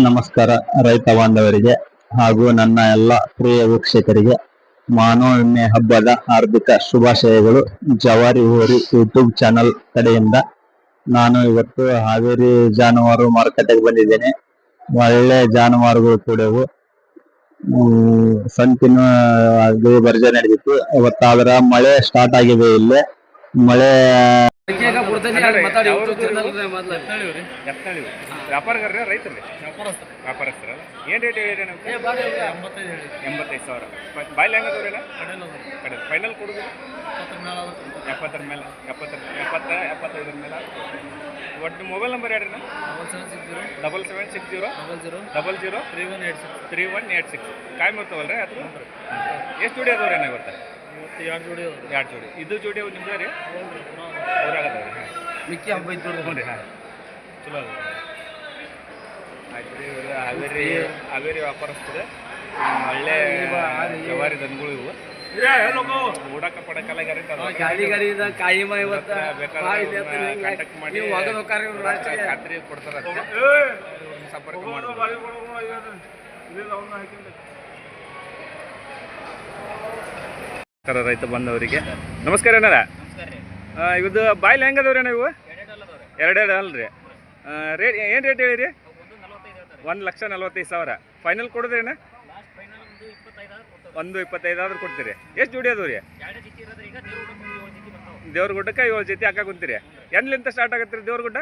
ನಮಸ್ಕಾರ ರೈತ ಬಾಂಧವರಿಗೆ ಹಾಗೂ ನನ್ನ ಎಲ್ಲ ಪ್ರಿಯ ವೀಕ್ಷಕರಿಗೆ ಮಾನವ ವಿಮೆ ಹಬ್ಬದ ಹಾರ್ದಿಕ ಶುಭಾಶಯಗಳು. ಜವಾರಿ ಹೋರಿ ಯೂಟ್ಯೂಬ್ ಚಾನಲ್ ಕಡೆಯಿಂದ ನಾನು ಇವತ್ತು ಹಾವೇರಿ ಜಾನುವಾರು ಮಾರುಕಟ್ಟೆಗೆ ಬಂದಿದ್ದೇನೆ. ಒಳ್ಳೆ ಜಾನುವಾರುಗಳು ಕೂಡವು ಸಂತಿನ ಅದು ಭರ್ಜರಿ ನಡೆದಿತ್ತು ಇವತ್ತಾದ್ರ ಮಳೆ ಸ್ಟಾರ್ಟ್ ಆಗಿದೆ ಇಲ್ಲಿ. ಮಳೆ ವ್ಯಾಪಾರಗಾರ ರೈತರಲ್ಲಿ ವ್ಯಾಪಾರಸ್ಥರ. ಏನು ರೇಟ್ ಹೇಳಿರಿ ನಾವು? ಎಂಬತ್ತೈದು ಸಾವಿರ. ಬಾಯ್ಲಿ ಕಡೆ ಫೈನಲ್ ಕೊಡುದು? ಎಪ್ಪತ್ತರ ಮೇಲೆ ಎಪ್ಪತ್ತರ ಎಪ್ಪತ್ತ ಎಪ್ಪತ್ತೈದರ ಮೇಲೆ ಒಟ್ಟು ಮೊಬೈಲ್ ನಂಬರ್ ಹೇಳ್ರಿ double seven six zero double zero three one eight six three one eight six ಕಾಯಿ ಮಾಡ್ತಾವಲ್ರಿ ಅದು ಎಷ್ಟು ಜೋಡಿ ಅದಾವ್ರಿ ಇವತ್ತು? ಎರಡು ಜೋಡಿ ಎರಡು ಜೋಡಿ? ಇದು ಜೋಡಿ ಅವು ನಿಮ್ದು ರೀ? ಹಾಂ. ಮಿಕ್ಕಿ ಹಬ್ಬ ಇದ್ದು. ಹ್ಞೂ ರೀ ಹಾಂ. ಚಲೋ ಅದ. ಆಯ್ತು ರೀ ಇವರು ಹಾವೇರಿ ಹಾವೇರಿ ವ್ಯಾಪಾರಸ್ತದೆ ಒಳ್ಳೆ ಜವಾರಿ ದನಗಳು ಇವು. ಊಡಕ ಪಡಕಲ್ಲ ಗಾಡಿ ಗಾಡಿ ಕಾಯಿ ಮಾ contact ಮಾಡಿ. ಖಾತ್ರಿ ಕೊಡ್ತಾರ ಸಂಪರ್ಕ ನಮಸ್ಕಾರ ರೈತ ಬಂದವರಿಗೆ. ನಮಸ್ಕಾರ ಏನಾರ ಇದು ಬಾಯ್ಲಿ ಹೆಂಗದವ್ರಿ ನೀವು ಇವು? ಎರಡೆರಡು ಅಲ್ರಿ. ರೇಟ್ ಏನು ರೇಟ್ ಹೇಳಿರಿ? ಒಂದು ಲಕ್ಷ ನಲ್ವತ್ತೈದು ಸಾವಿರ. ಫೈನಲ್ ಕೊಡೋದ್ರೇನ ಒಂದು ಇಪ್ಪತ್ತೈದಾದ್ರೂ ಕೊಡ್ತೀರಿ. ಎಷ್ಟು ಜೋಡಿ ಅದಾವ ರೀ ದೇವ್ರಗುಡ್ಡಕ್ಕೆ ಏಳು ಜೊತೆ ಹಾಕ ಕುಂತೀರಿ. ಎಲ್ಲಿಂದ ಸ್ಟಾರ್ಟ್ ಆಗತ್ತೆ ರೀ ದೇವ್ರಗುಡ್ಡ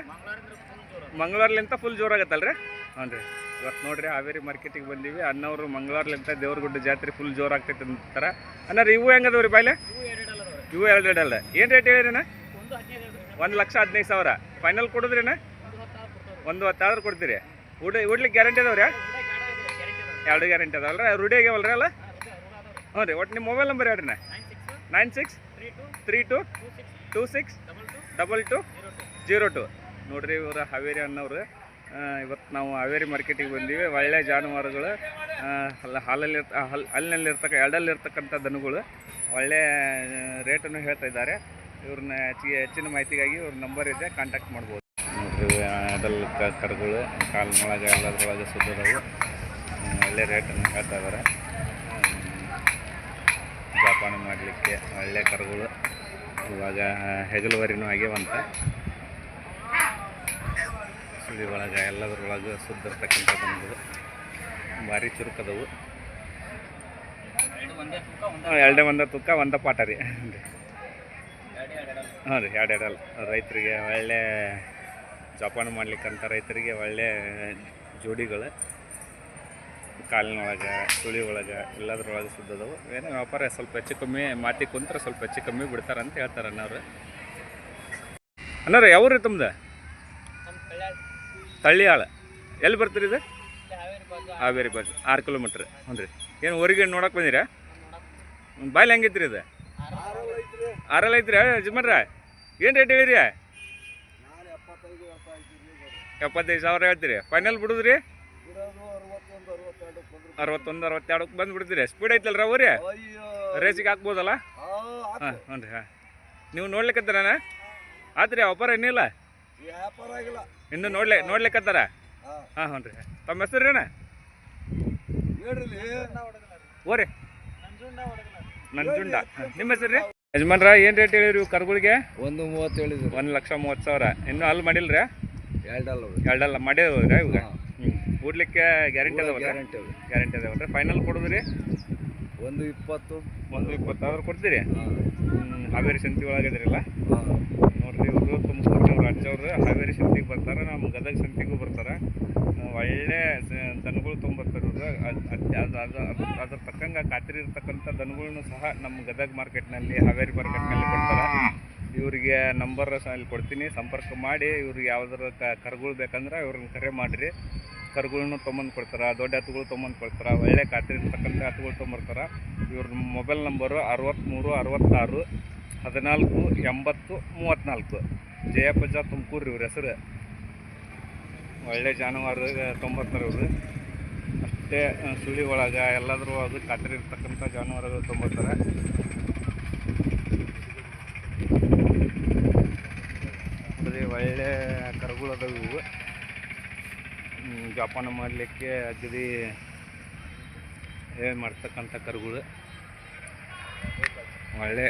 ಮಂಗಳವಾರಲಿಂತ ಫುಲ್ ಜೋರಾಗತ್ತಲ್ರಿ? ಹ್ಞೂ ರೀ ಇವತ್ತು ನೋಡ್ರಿ ಹಾವೇರಿ ಮಾರ್ಕೆಟಿಗೆ ಬಂದೀವಿ. ಅಣ್ಣವ್ರು ದೇವ್ರ ದೇವ್ರಗುಡ್ಡ ಜಾತ್ರೆ ಫುಲ್ ಜೋರು ಆಗ್ತೈತೆ ಅಂತಾರ. ಅನ್ನಾರ ಇವು ಹೆಂಗದವ್ರಿ ಬಾಯ್ಲೆ? ಇವು ಎರಡು ಎರಡು ಅಲ್ಲ. ಏನು ರೇಟ್ ಹೇಳಿರಿನ ಒಂದು ಲಕ್ಷ ಹದಿನೈದು ಸಾವಿರ. ಫೈನಲ್ ಕೊಡಿದ್ರಿನ ಒಂದು ಹತ್ತಾದ್ರೂ ಕೊಡ್ತೀರಿ. ಊಟ ಉಡ್ಲಿಕ್ಕೆ ಗ್ಯಾರಂಟಿ ಅದಾವ್ರಿ? ಎರಡು ಗ್ಯಾರಂಟಿ ಅದಾವಲ್ಲ ರೂಢಿ ಆಗ್ಯಾವಲ್ರಿ ಅಲ್ಲ? ಹ್ಞೂ ರೀ ಒಟ್ಟು ನಿಮ್ಮ ಮೊಬೈಲ್ ನಂಬರ್ ಹೇಳ್ರಿ nine six three two two six double two zero two ನೋಡ್ರಿ ಇವರು ಹಾವೇರಿ ಅಣ್ಣವ್ರು. ಇವತ್ತು ನಾವು ಹಾವೇರಿ ಮಾರ್ಕೆಟಿಗೆ ಬಂದೀವಿ. ಒಳ್ಳೆ ಜಾನುವಾರುಗಳು ಹಾಲಲ್ಲಿ ಹಲ್ ಹಲ್ಲಿನಲ್ಲಿರ್ತಕ್ಕ ಎರಡಲ್ಲಿರ್ತಕ್ಕಂಥ ದನಗಳು ಒಳ್ಳೆ ರೇಟನ್ನು ಹೇಳ್ತಾ ಇದ್ದಾರೆ. ಇವ್ರನ್ನ ಹೆಚ್ಚಿಗೆ, ಹೆಚ್ಚಿನ ಮಾಹಿತಿಗಾಗಿ ಇವ್ರ ನಂಬರ್ ಇದೆ ಕಾಂಟ್ಯಾಕ್ಟ್ ಮಾಡ್ಬೋದು. ನೋಡಿರಿ ಅದಲ್ ಕರುಗಳು ಕಾಲಿನೊಳಗೆ ಎಲ್ಲದ್ರೊಳಗೆ ಸುದ್ದದವು ಒಳ್ಳೆ ರೇಟನ್ನು ಹೇಳ್ತಾ ಇದ್ದಾರೆ. ಜೋಪಾನ ಮಾಡಲಿಕ್ಕೆ ಒಳ್ಳೆ ಕರುಗಳು ಇವಾಗ ಹೆಗಲುವರಿನೂ ಆಗ್ಯಾವಂತ ಸುಳಿ ಒಳಗೆ ಎಲ್ಲದರೊಳಗೆ ಸುದ್ದಿರ್ತಕ್ಕಂಥ ಬಂದಿದೆ ಭಾರಿ ಚುರುಕದವು. ಎರಡೇ ಒಂದ ತುಕ್ಕ ಒಂದ ಪಾಠ ರೀ. ಹಾಂ ರೀ, ಎರಡು ಎರಡಲ್ಲ ರೈತರಿಗೆ ಒಳ್ಳೆ ಜೋಪಾನ ಮಾಡ್ಲಿಕ್ಕಂತ ರೈತರಿಗೆ ಒಳ್ಳೆ ಜೋಡಿಗಳು. ಕಾಲಿನೊಳಗೆ ಸುಳಿ ಒಳಗೆ ಎಲ್ಲದರೊಳಗೆ ಸುದ್ದದವು. ಏನೋ ವ್ಯಾಪಾರ ಸ್ವಲ್ಪ ಹೆಚ್ಚು ಕಮ್ಮಿ, ಮಾತಿ ಕುಂತ್ರೆ ಸ್ವಲ್ಪ ಹೆಚ್ಚು ಕಮ್ಮಿ ಬಿಡ್ತಾರೆ ಅಂತ ಹೇಳ್ತಾರೆ ಅನ್ನೋರು ಯಾವ ರೀ ತಮ್ದು? ತಳ್ಳಿಯಾಳ ಎಲ್ಲಿ ಬರ್ತೀರಿ ಇದು? ಹಾವೇರಿ ಬಾಜು. ಆರು ಕಿಲೋಮೀಟ್ರ್. ಹ್ಞೂ ರೀ. ಏನು ಹೊರಗೆ ನೋಡಕ್ಕೆ ಬಂದಿರಾ? ಬಾಯ್ಲಿ ಹೆಂಗೈತ್ರಿ ಇದು? ಆರಲ್ಲಿ ಐತ್ರಿ. ಯಜಮಾನ್ರ ಏನು ರೇಟ್ ಹೇಳಿರಿ? ಎಪ್ಪತ್ತೈದು ಸಾವಿರ ಹೇಳ್ತೀರಿ. ಫೈನಲ್ ಬಿಡುದ್ರಿ? ಅರವತ್ತೊಂದು ಅರವತ್ತೆರಡಕ್ಕೆ ಬಂದು ಬಿಡ್ತೀರಿ ಸ್ಪೀಡ್ ರೀ ಅವ್ರಿ ರೇಸಿಗೆ ಹಾಕ್ಬೋದಲ್ಲ? ಹಾಂ ಹ್ಞೂ ರೀ ಹಾಂ. ನೀವು ನೋಡ್ಲಿಕ್ಕತ್ತಾರಣ ಆತ್ರಿ ವ್ಯಾಪಾರ ಏನಿಲ್ಲ? ವ್ಯಾಪಾರ ಆಗಿಲ್ಲ. ಇನ್ನು ನೋಡ್ಲಿ ನೋಡ್ಲಿಕ್ಕತ್ತಾರ ಹಾಂ. ಹ್ಞೂ ರೀ. ತಮ್ಮ ಹೆಸರು ರೀ ಅಣ್ಣ? ರೀ ಓರಿ. ನಂಜುಂಡ. ನಿಮ್ಮ ಹೆಸರು ರೀ? ಯಜಮಾನ್ರ ಏನು ರೇಟ್ ಹೇಳಿರಿ ಕರುಗಳಿಗೆ? ಒಂದು ಮೂವತ್ತು ಹೇಳಿದ್ರು. ಒಂದು ಲಕ್ಷ ಮೂವತ್ತು ಸಾವಿರ. ಇನ್ನೂ ಅಲ್ಲಿ ಮಾಡಿಲ್ರಿ? ಎರಡಲ್ಲ ಎರಡಲ್ಲ ಇವಾಗ? ಹ್ಞೂ ಊಡ್ಲಿಕ್ಕೆ ಗ್ಯಾರಂಟಿ ಅದಾವ ಗ್ಯಾರಂಟಿ ಗ್ಯಾರಂಟಿ ಫೈನಲ್ ಕೊಡೋದ್ರಿ? ಒಂದು ಇಪ್ಪತ್ತು. ಒಂದು ಇಪ್ಪತ್ತಾದ್ರು ಕೊಡ್ತೀರಿ? ಹಾವೇರಿ ಸಂತಿ ಒಳಗಿದ್ರಲ್ಲ ನೋಡ್ರಿ ಇವರು ತುಮಕೂರಿನವ್ರು ಅಜ್ಜವ್ರು ಹಾವೇರಿ ಸಂತಿಗೆ ಬರ್ತಾರೆ ನಮ್ಮ ಗದಗ ಸಂತಿಗೂ ಬರ್ತಾರೆ. ಒಳ್ಳೆ ದನಗಳು ತೊಗೊಂಬರ್ತಾರೆ ಬರ್ತಾರೆ ಅದ್- ಅದು ಅದು ಅದ್- ಅದ್- ಅದ್ರ ತಕ್ಕಂಗೆ ಖಾತ್ರಿ ಇರ್ತಕ್ಕಂಥ ದನಗಳನ್ನೂ ಸಹ ನಮ್ಮ ಗದಗ ಮಾರ್ಕೆಟ್ನಲ್ಲಿ ಹಾವೇರಿ ಮಾರ್ಕೆಟ್ನಲ್ಲಿ ಕೊಡ್ತಾರೆ. ಇವರಿಗೆ ನಂಬರ್ ಸಹ ಇಲ್ಲಿ ಕೊಡ್ತೀನಿ. ಸಂಪರ್ಕ ಮಾಡಿ ಇವ್ರಿಗೆ ಯಾವ್ದಾರ ಕರುಗಳು ಬೇಕಂದ್ರೆ ಇವ್ರನ್ನ ಕರೆ ಮಾಡಿರಿ. ಕರುಗಳ್ನು ತೊಗೊಂಬಂದು ಕೊಡ್ತಾರೆ, ದೊಡ್ಡ ಹತ್ತುಗಳು ತೊಗೊಂಬಂದು ಕೊಡ್ತಾರೆ, ಒಳ್ಳೆ ಖಾತ್ರಿ ಇರ್ತಕ್ಕಂಥ ಹತ್ತುಗಳು ತೊಗೊಂಬರ್ತಾರೆ. ಇವ್ರ ಮೊಬೈಲ್ ನಂಬರು ಅರವತ್ತ್ಮೂರು ಅರವತ್ತಾರು, ಹದಿನಾಲ್ಕು, ಎಂಬತ್ತು ಮೂವತ್ತ್ನಾಲ್ಕು ಜಯಪಜ್ಜ ತುಮಕೂರು ಇವ್ರ ಹೆಸರು. ಒಳ್ಳೆ ಜಾನುವಾರು ತೊಂಬತ್ತರ ಇವರು. ಅಷ್ಟೇ ಸುಳಿ ಒಳಗೆ ಎಲ್ಲಾದರೂ ಅದು ಖಾತ್ರಿ ಇರ್ತಕ್ಕಂಥ ಜಾನುವಾರುಗಳು ತೊಂಬತ್ತಾರೆ ನೋಡ್ರಿ ಒಳ್ಳೆ ಕರುಗಳು ಅದಾವು ಇವು. ಜೋಪಾನ ಮಾಡಲಿಕ್ಕೆ ಅಗದಿ ಏನು ಮಾಡ್ತಕ್ಕಂಥ ಕರುಗಳು. ಒಳ್ಳೆ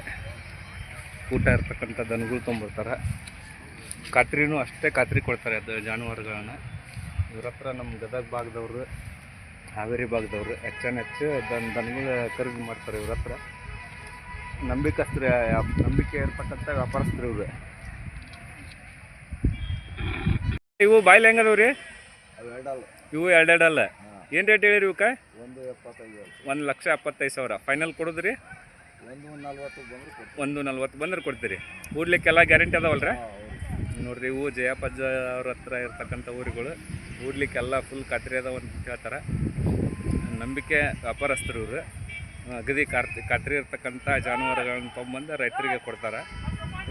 ಊಟ ಇರ್ತಕ್ಕಂಥ ದನಗಳು ತೊಗೊಂಬರ್ತಾರೆ ಖಾತ್ರಿನೂ ಅಷ್ಟೇ ಖಾತ್ರಿ ಕೊಡ್ತಾರೆ ಅದು ಜಾನುವಾರುಗಳನ್ನ. ಇವ್ರ ಹತ್ರ ನಮ್ಮ ಗದಗ ಭಾಗದವರು, ಹಾವೇರಿ ಭಾಗದವರು ಹೆಚ್ಚಾನ ಹೆಚ್ಚು ದನ ದನಗಳು ಖರೀದಿ ಮಾಡ್ತಾರೆ ಇವ್ರ ಹತ್ರ. ನಂಬಿಕಸ್ತ್ರ ನಂಬಿಕೆ ಇರ್ತಕ್ಕಂಥ ವ್ಯಾಪಾರಸ್ಥರು ಇವರು. ಇವು ಬಾಯ್ಲೆ ಹೆಂಗದವ್ರಿ? ಇವು ಎರಡೆರಡಲ್ಲ. ಏನು ರೇಟ್ ಹೇಳಿರಿ ಇವಕ್ಕೆ ಒಂದು ಎಪ್ಪತ್ತೈದು ಒಂದು ಲಕ್ಷ ಎಪ್ಪತ್ತೈದು ಸಾವಿರ. ಫೈನಲ್ ಕೊಡೋದ್ರಿ? ಒಂದು ನಲ್ವತ್ತು ಬಂದ್ರೆ ಒಂದು ನಲ್ವತ್ತು ಬಂದ್ರೆ ಕೊಡ್ತೀರಿ. ಊರ್ಲಿಕ್ಕೆಲ್ಲ ಗ್ಯಾರಂಟಿ ಅದಾವಲ್ರಿ? ನೋಡ್ರಿ ಇವು ಜಯಪಜ್ಜ ಅವ್ರ ಹತ್ರ ಇರ್ತಕ್ಕಂಥ ಊರುಗಳು. ಊರ್ಲಿಕ್ಕೆಲ್ಲ ಫುಲ್ ಖಾತ್ರಿ ಅದಾವ ಅಂತ ಹೇಳ್ತಾರೆ ನಂಬಿಕೆ ವ್ಯಾಪಾರಸ್ಥರು ಇವರು. ಅಗದಿ ಕಾರ್ತಿ ಖಾತ್ರಿ ಇರ್ತಕ್ಕಂಥ ಜಾನುವಾರುಗಳನ್ನ ತೊಗೊಂಬಂದು ರೈತರಿಗೆ ಕೊಡ್ತಾರೆ.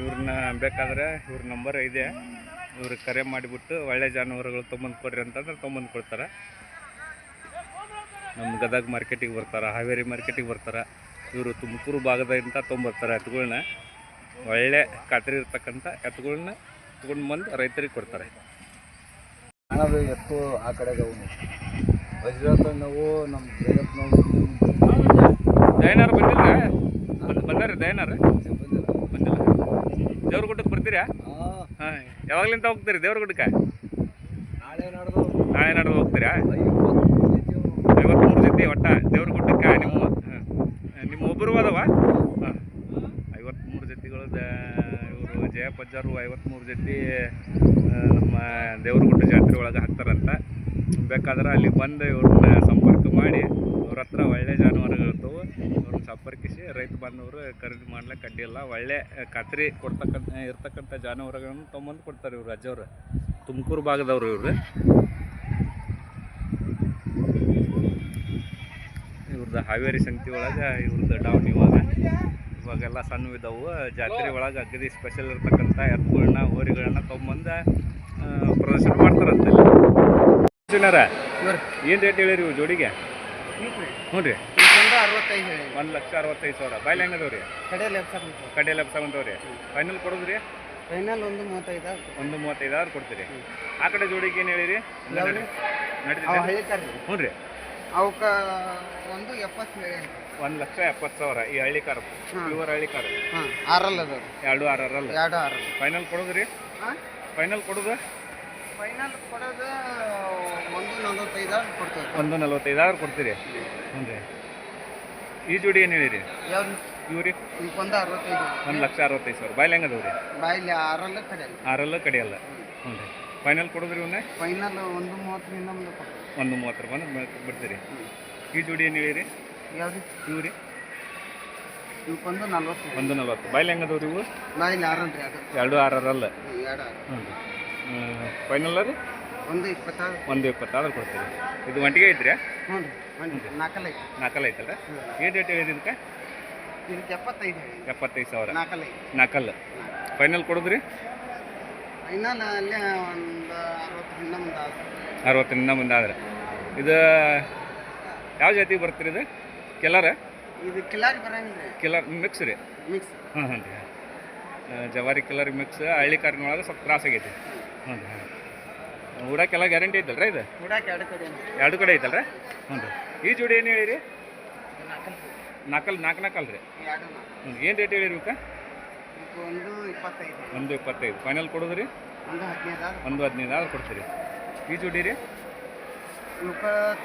ಇವ್ರನ್ನ ಬೇಕಾದ್ರೆ ಇವ್ರ ನಂಬರ್ ಇದೆ. ಇವ್ರಿಗೆ ಕರೆ ಮಾಡಿಬಿಟ್ಟು ಒಳ್ಳೆ ಜಾನುವಾರುಗಳು ತೊಂಬಂದು ಕೊಡ್ರಿ ಅಂತಂದ್ರೆ ತೊಂಬಂದು ಕೊಡ್ತಾರೆ. ನಮ್ಮ ಗದಗ ಮಾರ್ಕೆಟಿಗೆ ಬರ್ತಾರೆ ಹಾವೇರಿ ಮಾರ್ಕೆಟಿಗೆ ಬರ್ತಾರೆ. ಇವರು ತುಮಕೂರು ಭಾಗದಿಂದ ತೊಗೊಂಬರ್ತಾರೆ ಎತ್ತುಗಳನ್ನ ಒಳ್ಳೆ ಖಾತ್ರಿ ಇರ್ತಕ್ಕಂಥ ಎತ್ತುಗಳನ್ನ ತೊಗೊಂಡು ಬಂದು ರೈತರಿಗೆ ಕೊಡ್ತಾರೆ. ಹಣದು ಎತ್ತು ಆ ಕಡೆಗೆ ಅವನು ವಜ್ರತ ನಾವು ನಮ್ಮ ಜಗತ್ ನಾವು ದಯನಾರು ಬಂದಿಲ್ಲ ಬಂದ್ ಬಂದಾರ ದಯನಾರ ಬಂದಿಲ್ಲ. ಬಂದಿಲ್ಲ. ದೇವ್ರಗುಡ್ಡಕ್ಕೆ ಬರ್ತೀರಾ? ಹಾಂ ಯಾವಾಗ್ಲಿಂದ ಹೋಗ್ತೀರಿ ನಾಳೆ ನಡೆದು. ನಾಳೆ ನಡೆದು ಹೋಗ್ತೀರಾ? ಐವತ್ಮೂರು ಜೊತೆ ಒಟ್ಟ ದೇವ್ರಗುಡ್ಡಕ್ಕೆ ನಿಮ್ಮ ಹಾಂ. ನಿಮ್ಮ ಒಬ್ಬರು ಅದಾವ? ಹಾಂ ಐವತ್ಮೂರು ಜೊತೆಗಳು ಇವರು ಇವರು ಜಯಪಜ್ಜಾರು ಐವತ್ಮೂರು ಜೊತೆ ನಮ್ಮ ದೇವ್ರ ಗುಡ್ಡ ಜಾತ್ರೆ ಒಳಗೆ ಹಾಕ್ತಾರಂತ. ಬೇಕಾದ್ರೆ ಅಲ್ಲಿ ಬಂದು ಇವ್ರನ್ನ ಸಂಪರ್ಕ ಮಾಡಿ ಅವ್ರ ಹತ್ರ ಒಳ್ಳೆ ಜಾನುವಾರುಗಳು ಇರ್ತವೆ. ಅವ್ರನ್ನ ಸಂಪರ್ಕಿಸಿ ರೈತ ಬಾಂಧವರು ಖರೀದಿ ಮಾಡ್ಲಿಕ್ಕೆ ಅಡ್ಡಿಲ್ಲ ಒಳ್ಳೆ ಖಾತ್ರಿ ಕೊಡ್ತಕ್ಕಂಥ ಇರ್ತಕ್ಕಂಥ ಜಾನುವಾರುಗಳನ್ನು ತೊಗೊಂಬಂದು ಕೊಡ್ತಾರೆ ಇವ್ರು ಅಜ್ಜವ್ರು. ತುಮಕೂರು ಭಾಗದವ್ರು ಇವ್ರು. ಇವ್ರದ್ದು ಹಾವೇರಿ ಸಂಗತಿ ಒಳಗೆ ಇವ್ರದ್ದು ಡೌನ್ ಇವಾಗ ಇವಾಗೆಲ್ಲ ಸಣ್ಣ ಇದ್ದಾವು ಜಾತ್ರೆ ಒಳಗೆ ಅಗದಿ ಸ್ಪೆಷಲ್ ಇರ್ತಕ್ಕಂಥ ಎತ್ತುಗಳನ್ನ ಹೋರಿಗಳನ್ನ ತೊಗೊಂಬಂದು ಪ್ರದರ್ಶನ ಮಾಡ್ತಾರಂತೆ ಏನು ರೇಟ್ ಹೇಳಿರಿ ಇವು ಜೋಡಿಗೆ? ಹ್ಞೂ ರೀ ಅರವತ್ತೈದು ಹೇಳಿ. ಒಂದು ಲಕ್ಷ ಅರವತ್ತೈದು ಸಾವಿರ. ಬಾಯ್ಲಿ ಹೆಂಗದವ್ ರೀ ಕಡೆಯಲ್ಲಿ ಎಪ್ಸರ್ ಕಡೆ ಎಲ್ಲ ತಗೊಂಡವ್ರಿ ಫೈನಲ್ ಕೊಡೋದ್ರಿ? ಫೈನಲ್ ಒಂದು ಮೂವತ್ತೈದು ಒಂದು ಮೂವತ್ತೈದು ಆರು ಕೊಡ್ತೀರಿ. ಆ ಕಡೆ ಜೋಡಿಗೆ ಏನು ಹೇಳಿರಿ? ಕರ್ರಿ ಹ್ಞೂ ರೀ. ಅವಕ್ಕ ಒಂದು ಎಪ್ಪತ್ತು ಹೇಳಿ ಒಂದು ಲಕ್ಷ ಎಪ್ಪತ್ತು ಸಾವಿರ ಈ ಹಳ್ಳಿ ಕಾರ್. ಪ್ಯೂರ್ ಹಳ್ಳಿ ಕಾರ್. ಹಾಂ ಆರಲ್ಲ ಅದು. ಎರಡು ಆರಲ್ಲ. ಎರಡು ಆರಲ್ಲ. ಫೈನಲ್ ಕೊಡೋದ್ರಿ? ಹಾಂ ಫೈನಲ್ ಕೊಡೋದು? ಫೈನಲ್ ಕೊಡೋದು ಒಂದು ನಲವತ್ತೈದು ಕೊಡ್ತೀವಿ. ಒಂದು ನಲ್ವತ್ತೈದು ಆರು ಕೊಡ್ತೀರಿ. ಹ್ಞೂ ರೀ ಈ ಜೋಡಿ ಏನು ಹೇಳಿರಿ? ಯಾವ್ದು? ಇವ್ರಿ? ಒಂದು ಅರವತ್ತೈದು. ಒಂದು ಲಕ್ಷ ಅರವತ್ತೈದು ಸಾವಿರ. ಬಾಯ್ಲಿ ಹೆಂಗದವ್ ರೀ ಬಾಯಲ್ಲಿ ಆರಲ್ಲ ಕಡೆಯಲ್ಲ. ಆರಲ್ಲ ಕಡೆಯಲ್ಲ. ಹ್ಞೂ ರೀ ಫೈನಲ್ ಕೊಡೋದ್ರಿ ಒಂದೇ ಫೈನಲ್ ಒಂದು ಮೂವತ್ತರಿಂದ ಒಂದು ಒಂದು ಮೂವತ್ತರ ಬಂದು ಬಿಡ್ತೀರಿ. ಈ ಜೋಡಿ ಏನು ಹೇಳಿರಿ? ಯಾವ್ದು? ಇವ್ರಿ? ಇವಕ್ಕೊಂದು ನಲ್ವತ್ತು ಒಂದು ನಲ್ವತ್ತು. ಬಾಯ್ಲಿ ಹೆಂಗದವ್ರಿ ಇವು? ಬಾಯ್ಲಿ ಆರಲ್ಲ ರೀ ಅದು. ಎರಡು ಆರಲ್ಲ ಹ್ಮ್, ಎರಡು ಆರು. ಹ್ಞೂ ರೀ ಫೈನಲ್ ರೀ ಒಂದು ಇಪ್ಪತ್ತಾರು. ಒಂದು ಇಪ್ಪತ್ತಾರು ಕೊಡ್ತೀರಿ. ಇದು ಒಂಟಿಗೆ ಐತ್ರಿ? ಹ್ಞೂ ರೀ ನಾಲ್ಕಲ್ಲ ಐತಿ ನಾಲ್ಕಲ್ಲ ಐತಲ್ಲ? ಏನು ರೇಟ್ ಹೇಳಿರಿ ಇದಕ್ಕೆ? ಇದಕ್ಕೆ ಎಪ್ಪತ್ತೈದು. ಎಪ್ಪತ್ತೈದು ಸಾವಿರ. ನಾಲ್ಕಲ್ಲ ನಾಲ್ಕಲ್ಲ. ಫೈನಲ್ ಕೊಡೋದ್ರಿ? ಫೈನಲ್ ಅಲ್ಲೇ ಒಂದು ಅರವತ್ತರಿಂದ ಮುಂದೆ ಅರವತ್ತರಿಂದ ಮುಂದೆ ಆದ್ರೆ ಇದು ಯಾವ ಜಾತಿಗೆ ಬರ್ತೀರಿ ಇದು? ಕೆಲರ ಇದು ಕಿಲಾರ್ ಬರಂಗಿಲ್ಲ ಕಿಲರ್ ಮಿಕ್ಸ್ ರೀ? ಮಿಕ್ಸ್ ಹಾಂ ಹಾಂ ರೀ. ಜವಾರಿ ಕಿಲರ್ ಮಿಕ್ಸ್ ಹಳ್ಳಿ ಕಾರಿನೊಳಗೆ ಸ್ವಲ್ಪ ತ್ರಾಸ ಆಗೈತಿ ಹ್ಞೂ ರೀ ಗ್ಯಾರಂಟಿ ಐತಲ್ರಿ ಇದು? ಎರಡು ಕಡೆ ಎರಡು ಕಡೆ ಐತಲ್ರಿ? ಹ್ಞೂ ರೀ ಈ ಜೋಡಿ ಏನು ಹೇಳಿರಿ? ನಾಲ್ಕಲ್ ನಾಲ್ಕು ನಾಲ್ಕಲ್ ರೀ? ಹ್ಞೂ ಏನು ರೇಟ್ ಹೇಳಿರಿ ಇವಕ್ಕೆ ಒಂದು ಇಪ್ಪತ್ತೈದು. ಒಂದು ಇಪ್ಪತ್ತೈದು. ಫೈನಲ್ ಕೊಡೋದ್ರಿ? ರೀ ಹದಿನೈದು ಒಂದು ಹದಿನೈದು ಆದ್ರೆ ಕೊಡ್ತೀರಿ. ಈ ಜೋಡಿ ರೀ?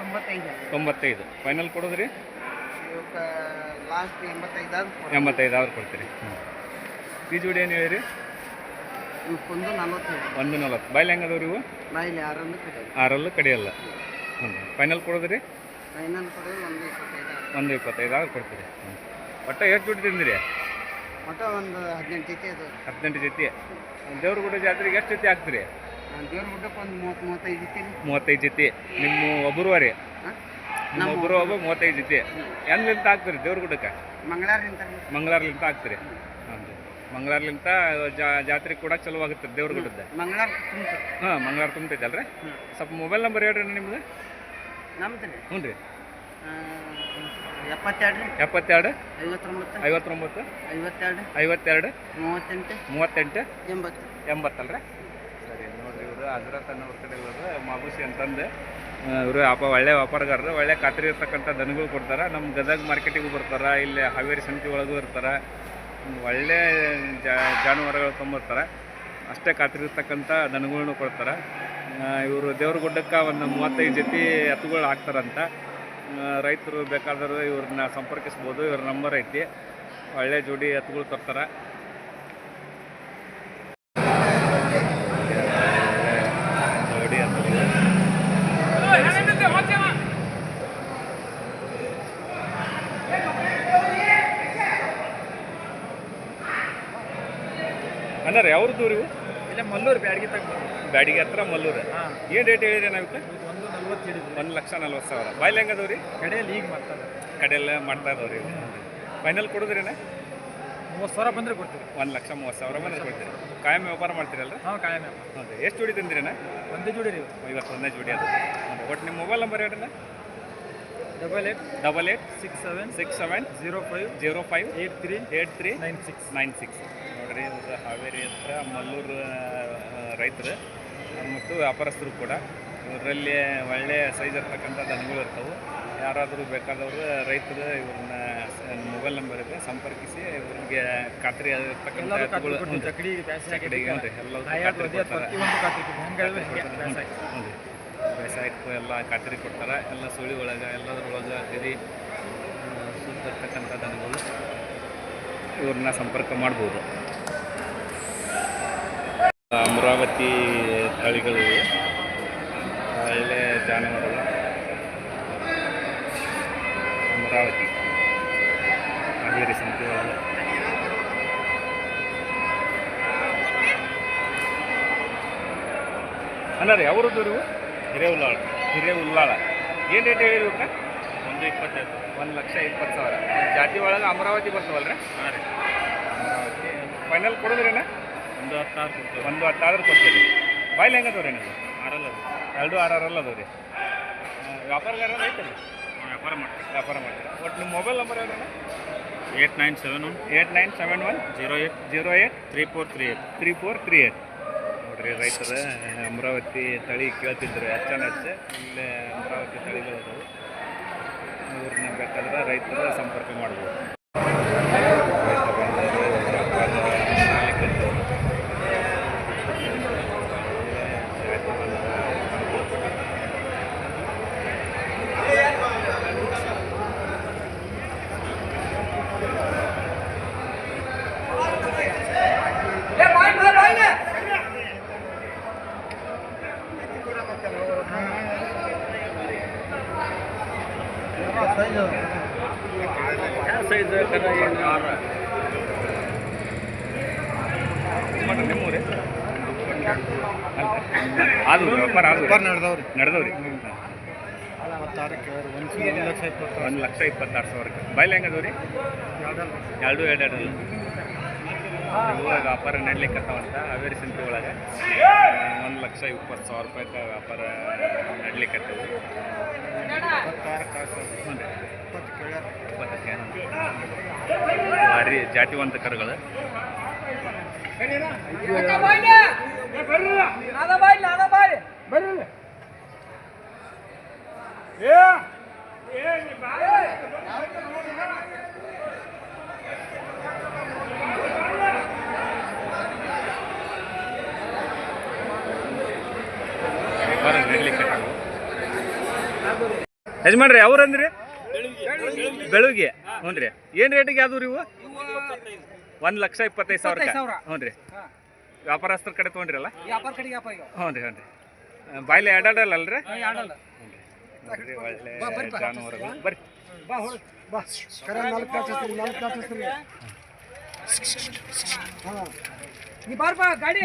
ತೊಂಬತ್ತೈದು ತೊಂಬತ್ತೈದು. ಫೈನಲ್ ಕೊಡೋದ್ರಿ? ರೀ ಲಾಸ್ಟ್ ಎಂಬತ್ತೈದು. ಎಂಬತ್ತೈದು ಆದ್ರೆ ಕೊಡ್ತೀರಿ. ಹ್ಞೂ ಈ ಜೋಡಿ ಏನು ಹೇಳಿರಿ? ಇವಕ್ಕೊಂದು ನಲವತ್ತು ಒಂದು ನಲ್ವತ್ತು. ಬಾಯ್ಲಿ ಹೆಂಗದವ್ರಿ ಇವು? ಬಾಯಿಲಿ ಆರೊಂದು ಕಡೆ ಆರಲ್ಲೂ ಕಡಿಯಲ್ಲ. ಹ್ಞೂ ಫೈನಲ್ ಕೊಡೋದ್ರಿ? ಫೈನಲ್ ಕೊಡೋದು ಒಂದು ಇಪ್ಪತ್ತೈದು ಆರು ಒಂದು ಇಪ್ಪತ್ತೈದು ಆದ್ರೆ ಕೊಡ್ತೀರಿ. ಹ್ಞೂ ಒಟ್ಟು ಎಷ್ಟು ದುಡ್ಡು ತಿಂದಿರಿ? ಒಟ್ಟು ಒಂದು ಹದಿನೆಂಟು ಜೊತೆ ಅದು. ಹದಿನೆಂಟು ಜೊತೆ. ದೇವ್ರಗುಡ್ಡ ಜಾತ್ರೆಗೆ ಎಷ್ಟು ಜೊತೆ ಹಾಕ್ತೀರಿ? ದೇವ್ರ ಗುಡ್ಡಕ್ಕೆ ಒಂದು ಮೂವತ್ತು ಮೂವತ್ತೈದು ಜೊತೆ. ಮೂವತ್ತೈದು ಜೊತೆ. ನಿಮ್ಮ ಒಬ್ಬರು ರೀ ನಿಮ್ಮ ಒಬ್ಬರು ಒಬ್ಬ ಮೂವತ್ತೈದು ಜೊತೆ. ಎಲ್ಲಿಂದ ಹಾಕ್ತೀರಿ ದೇವ್ರಗುಡ್ಡಕ್ಕೆ ಮಂಗಳಾರದಿಂದ. ಮಂಗಳಾರ್ಲಿಂತ ಹಾಕ್ತೀರಿ. ಹಾಂ ರೀ ಮಂಗಳಾರ್ಲಿಂತ ಜಾತ್ರೆ ಕೂಡ ಚಲೋ ಆಗುತ್ತೆ ದೇವ್ರಗುಡ್ಡದ ಮಂಗಳಾರ ತುಂಬ ಹಾಂ ಮಂಗಳಾರ ತುಂಬತೈತಲ್ರಿ ಅಲ್ರಿ? ಸ್ವಲ್ಪ ಮೊಬೈಲ್ ನಂಬರ್ ಹೇಳ್ರಿ ನಿಮ್ದು. ನಮ್ದು ರೀ. ಹ್ಞೂ ರೀ ಎಪ್ಪತ್ತೆರಡು ರೀ. ಎಪ್ಪತ್ತೆರಡು. ಐವತ್ತೊಂಬತ್ತು. ಐವತ್ತೊಂಬತ್ತು. ಐವತ್ತೆರಡು. ಐವತ್ತೆರಡು. ಮೂವತ್ತೆಂಟು. ಮೂವತ್ತೆಂಟು. ಎಂಬತ್ತು. ಎಂಬತ್ತಲ್ರಿ? ಸರಿ ನೋಡ್ರಿ ಇವರು ಹಜರತ್ ಅನ್ನೋರ ಕಡೆ ಇವರು ಮಾಬುಸಿ ಅಂತಂದು. ಇವರು ಆಪ ಒಳ್ಳೆ ವ್ಯಾಪಾರಗಾರರು ಒಳ್ಳೆ ಖಾತ್ರಿ ಇರ್ತಕ್ಕಂಥ ದನಗಳು ಕೊಡ್ತಾರೆ. ನಮ್ಮ ಗದಗ ಮಾರ್ಕೆಟಿಗೂ ಬರ್ತಾರೆ ಇಲ್ಲಿ ಹಾವೇರಿ ಸಮಿತಿ ಒಳಗೂ ಇರ್ತಾರೆ. ಒಳ್ಳೆ ಜಾನುವಾರುಗಳು ತೊಂಬರ್ತಾರೆ. ಅಷ್ಟೇ ಕಾತಿರ್ತಕ್ಕಂಥ ದನಗಳನ್ನು ಕೊಡ್ತಾರೆ. ಇವರು ದೇವ್ರಗುಡ್ಡಕ್ಕೆ ಒಂದು ಮೂವತ್ತೈದು ಜೊತೆ ಎತ್ತುಗಳು ಹಾಕ್ತಾರಂತ. ರೈತರು ಬೇಕಾದರೂ ಇವ್ರನ್ನ ಸಂಪರ್ಕಿಸ್ಬೋದು, ಇವ್ರ ನಂಬರ್ ಐತಿ. ಒಳ್ಳೆ ಜೋಡಿ ಎತ್ತುಗಳು ತರ್ತಾರೆ ಜೋಡಿ ಎತ್ತುಗಳು ಅಣ್ಣಾರ ಯಾವ್ದು ದೂರ ಇವು? ಇಲ್ಲ ಮಲ್ಲೂರು ಬ್ಯಾಡಿಗೆ ತಗ ಬ್ಯಾಡಿಗೆ ಹತ್ರ ಮಲ್ಲೂರು. ಏನು ರೇಟ್ ಹೇಳಿರಿ ನಾವಕ್ಕೆ? ಒಂದು ನಲ್ವತ್ತು ಹಿಡಿದು ಒಂದು ಲಕ್ಷ ನಲ್ವತ್ತು ಸಾವಿರ. ಬಾಯ್ಲೆ ಹೆಂಗದವು ರೀ? ಕಡೆಯಲ್ಲಿ ಈಗ ಮಾಡ್ತಾರೆ ಕಡೆಯಲ್ಲ ಮಾಡ್ತಾ ಇದಾವ್ರಿ ಫೈನಲ್ ಕೊಡೋದ್ರಿನ? ಮೂವತ್ತು ಸಾವಿರ ಬಂದರೆ ಕೊಡ್ತೀವಿ. ಒಂದು ಲಕ್ಷ ಮೂವತ್ತು ಸಾವಿರ ಬಂದ್ರೆ ಕೊಡ್ತೀರಿ. ಕಾಯಂ ವ್ಯಾಪಾರ ಮಾಡ್ತೀರಲ್ಲ? ಹಾಂ ಕಾಯಂ ಹೌದು ಎಷ್ಟು ಜೋಡಿ ತಂದಿರೇನ? ಒಂದೇ ಜೋಡಿ ರೀ ಇವತ್ತು ಒಂದೇ ಜೋಡಿ ಅದು. ಒಟ್ಟು ನಿಮ್ಮ ಮೊಬೈಲ್ ನಂಬರ್ ಹೇಳಿ double eight double eight six seven six seven zero five zero five eight three eight three nine six. Nine six. ನೋಡ್ರಿ ಹಾವೇರಿ ಹತ್ರ ಮಲ್ಲೂರು ರೈತರು ಮತ್ತು ವ್ಯಾಪಾರಸ್ಥರು ಕೂಡ. ಇವರಲ್ಲಿ ಒಳ್ಳೆಯ ಸೈಜ್ ಇರ್ತಕ್ಕಂಥ ದನಗಳು ಇರ್ತವೆ. ಯಾರಾದರೂ ಬೇಕಾದವರು ರೈತರು ಇವ್ರನ್ನ ಮೊಬೈಲ್ ನಂಬರ್ ಇದೆ ಸಂಪರ್ಕಿಸಿ ಇವ್ರಿಗೆ ಖಾತ್ರಿ ಬೇಸಾಯಕ್ಕೂ ಎಲ್ಲ ಖಾತ್ರಿ ಕೊಡ್ತಾರೆ. ಎಲ್ಲ ಸುಳಿ ಒಳಗೆ ಎಲ್ಲದರೊಳಗೆ ಗರಿ ಸುತ್ತಿರ್ತಕ್ಕಂಥ ದನಗಳು ಇವ್ರನ್ನ ಸಂಪರ್ಕ ಮಾಡ್ಬೋದು ಅಮರಾವತಿ ತಳಿಗಳು ಇವೆ. ಒಳ್ಳೆ ಜಾನುವಾರುಗಳು ಅಮರಾವತಿ ಹಾವೇರಿ ಸಂತೆ ಒಳಗೆ ಅಲ್ಲ ರೀ ಹಿರೇ ನೀವು ಹಿರೇ ಉಲ್ಲಾಳ ಏನು ರೇಟ್ ಹೇಳಿದ್ರು ಇವಕ್ಕ? ಒಂದು ಇಪ್ಪತ್ತೈದು. ಒಂದು ಲಕ್ಷ ಇಪ್ಪತ್ತು ಸಾವಿರ. ಜಾತಿ ಒಳಗೆ ಅಮರಾವತಿ ಬರ್ತಾವಲ್ಲ ರೀ? ಹಾಂ ರೀ. ಅಮರಾವತಿ. ಫೈನಲ್ ಕೊಡೋದ್ರೇನ? ಒಂದು ಹತ್ತಾರು ಕೊಡ್ತೀವಿ. ಒಂದು ಹತ್ತಾರು ಕೊಡ್ತೀವಿ ಬಾಯ್ಲಿ ಹೆಂಗದವ್ರಿ ನೀವು ಆರಲ್ಲ ಎರಡು ಆರಲ್ಲ ಅದಾವ ರೀ. ವ್ಯಾಪಾರಗಾರ ಐತಲ್ಲ ವ್ಯಾಪಾರ ಮಾಡ್ತೀವಿ. ವ್ಯಾಪಾರ ಮಾಡ್ತೀವಿ ಒಟ್ಟು ನಿಮ್ಮ ಮೊಬೈಲ್ ನಂಬರ್ ಯಾವ್ದು eight nine seven one. Eight nine seven one zero eight. Zero eight three four three eight. Three four three eight. ನೋಡ್ರಿ ರೈತರ, ಅಮರಾವತಿ ತಳಿ ಕೇಳ್ತಿದ್ರು, ಹೆಚ್ಚನ ಹೆಚ್ಚು ಇಲ್ಲೇ ಅಮರಾವತಿ ತಳಿಗಳು ಊರಿನ ಬೇಕಾದ್ರೆ ರೈತರ ಸಂಪರ್ಕ ಮಾಡ್ಬೋದು ವ್ಯಾಪಾರ ಮಾಲೀಕರು. ಜಾತಿ ಬಂಧು. ಮಾಡ್ರಿ ನಿಮ್ಮೂರೇ ಅದು? ವ್ಯಾಪಾರ ನಡೆದವ್ರಿ. ನಡೆದವ್ರಿ. ಒಂದು ಲಕ್ಷ ಇಪ್ಪತ್ತು ಒಂದು ಲಕ್ಷ ಇಪ್ಪತ್ತಾರು ಸಾವಿರಕ್ಕೆ. ಬಾಯ್ಲಿ ಹೆಂಗದವ್ರಿ ಎರಡು ಎರಡು ವ್ಯಾಪಾರ ನಡ್ಲಿಕ್ಕತ್ತವಂತ ಹಾವೇರಿ ಸಂತೆ ಒಳಗೆ. ಒಂದು ಲಕ್ಷ ಇಪ್ಪತ್ತು ಸಾವಿರ ರೂಪಾಯಿ ವ್ಯಾಪಾರ ನಡ್ಲಿಕ್ಕತ್ತವು ಭಾರಿ ಜಾತಿವಂತ ಕರುಗಳು. ವ್ಯಾಪಾರ ಯಜಮಾನ್ರಿ ಅವ್ರಂದ್ರಿ ಬೆಳಗ್ಗೆ. ಹ್ಞೂ ರೀ ಏನು ರೇಟಿಗೆ ಯಾವ್ದು ರೀ ಇವು? ಒಂದು ಲಕ್ಷ ಇಪ್ಪತ್ತೈದು ಸಾವಿರ. ಹ್ಞೂ ರೀ ವ್ಯಾಪಾರಸ್ಥರ ಕಡೆ ತೊಗೊಂಡ್ರಲ್ಲ? ಹ್ಞೂ ರೀ ಹ್ಞೂ ರೀ ಬಾಯ್ಲೆ ಅಡಾಡಲ್ಲ ಅಲ್ರಿ ಒಳ್ಳೆ ಜಾನುವಾರುಗಳು. ಬರ್ರಿ. ಹಾಂ. ಗಾಡಿ.